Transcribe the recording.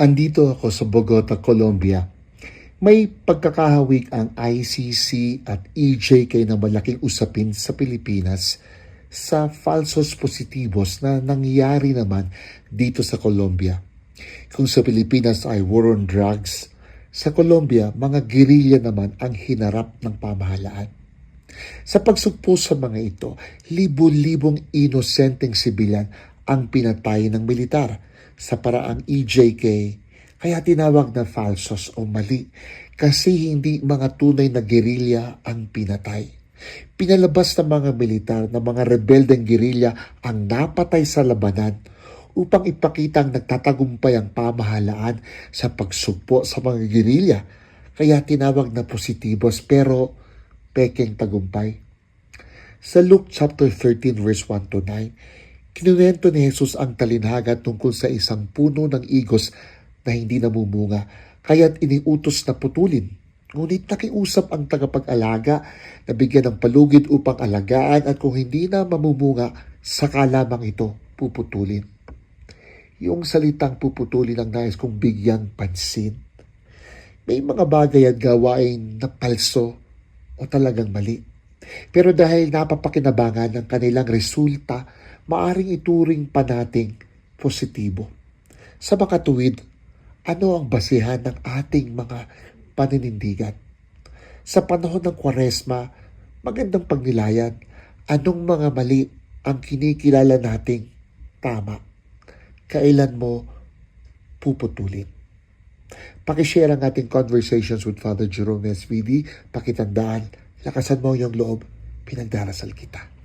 Andito ako sa Bogota, Colombia. May pagkakahawig ang ICC at EJK na malaking usapin sa Pilipinas sa falsos positivos na nangyari naman dito sa Colombia. Kung sa Pilipinas ay war on drugs, sa Colombia mga gerilya naman ang hinarap ng pamahalaan. Sa pagsugpo sa mga ito, libo-libong inosenteng sibilyan ang pinatay ng militar sa paraang EJK, kaya tinawag na falsos o mali kasi hindi mga tunay na gerilya ang pinatay. Pinalabas ng mga militar na mga rebeldeng gerilya ang napatay sa labanan upang ipakitang nagtatagumpay ang pamahalaan sa pagsugpo sa mga gerilya. Kaya tinawag na positibos pero pekeng tagumpay. Sa Luke chapter 13 verse 1 to 9, kinuwento ni Jesus ang talinhaga tungkol sa isang puno ng igos na hindi namumunga, kaya't iniutos na putulin. Ngunit nakiusap ang tagapag-alaga na bigyan ng palugid upang alagaan at kung hindi na mamumunga, saka lamang ito puputulin. Yung salitang puputulin ang nais kong bigyang pansin. May mga bagay at gawain na palso o talagang mali. Pero dahil napapakinabangan ng kanilang resulta, maaring ituring pa nating positibo. Sa makatuwid, ano ang basihan ng ating mga paninindigan? Sa panahon ng kwaresma, magandang pagnilayan, anong mga mali ang kinikilala nating tama? Kailan mo puputulin? Pakishare ang ating conversations with Father Jerome SVD. Pakitandaan, lakasan mo yung loob, pinagdarasal kita.